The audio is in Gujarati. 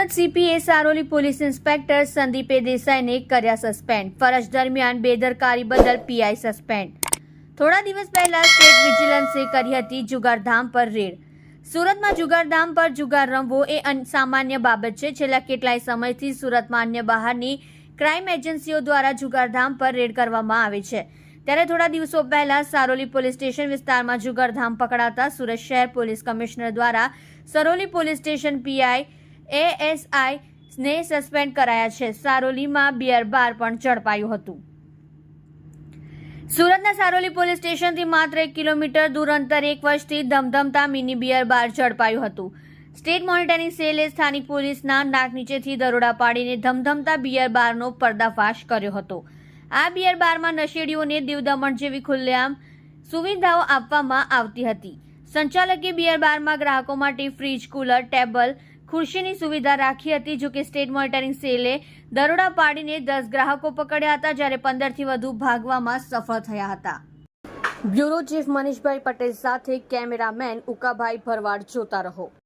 Surat CP Saroli police inspector સંદીપે દેસાઈને કર્યા સસ્પેન્ડ. ફરજ દરમિયાન બેદરકારી બદલ પીઆઈ સસ્પેન્ડ. થોડા દિવસ પહેલા સ્ટેટ વિજિલન્સે કરી હતી જુગારધામ પર રેડ. સુરતમાં જુગારધામ પર જુગાર રમવો એ સામાન્ય બાબત છે. છેલ્લા કેટલાય સમયથી સુરતમાં અન્ય બહારની ક્રાઇમ એજન્સીઓ દ્વારા જુગારધામ પર રેડ કરવામાં આવે છે. ત્યારે થોડા દિવસો પહેલા સારોલી પોલીસ સ્ટેશન વિસ્તારમાં જુગારધામ પકડાતા સુરત શહેર પોલીસ કમિશનર દ્વારા Saroli police station PI ASI ને સસ્પેન્ડ કરાયા છે. સારોલીમાં બિયર બાર પણ ઝડપાયું હતું. સુરતના સારોલી પોલીસ સ્ટેશનથી માત્ર એક કિલોમીટર દૂર અંતર એક વર્ષથી ધમધમતા મિની બિયર બાર ઝડપાયું હતું. સ્ટેટ મોનિટરિંગ સેલે સ્થાનિક પોલીસના નાક નીચેથી દરોડા પાડીને ધમધમતા બિયર બારનો પર્દાફાશ કર્યો હતો. આ બિયર બારમાં નશેડીઓને દીવદમણ જેવી ખુલ્લેઆમ સુવિધાઓ આપવામાં આવતી હતી. સંચાલકે બિયર બારમાં ગ્રાહકો માટે ફ્રીજ કુલર ટેબલ ખુરશીની સુવિધા રાખી હતી, જો કે સ્ટેટ મોનિટરિંગ સેલે દરોડા પાડીને દસ ગ્રાહકો પકડ્યા હતા, જ્યારે પંદરથી વધુ ભાગવામાં સફળ થયા હતા. બ્યુરો ચીફ મનીષભાઈ પટેલ સાથે કેમેરામેન ઉકાભાઈ ભરવાડ જોતા રહો.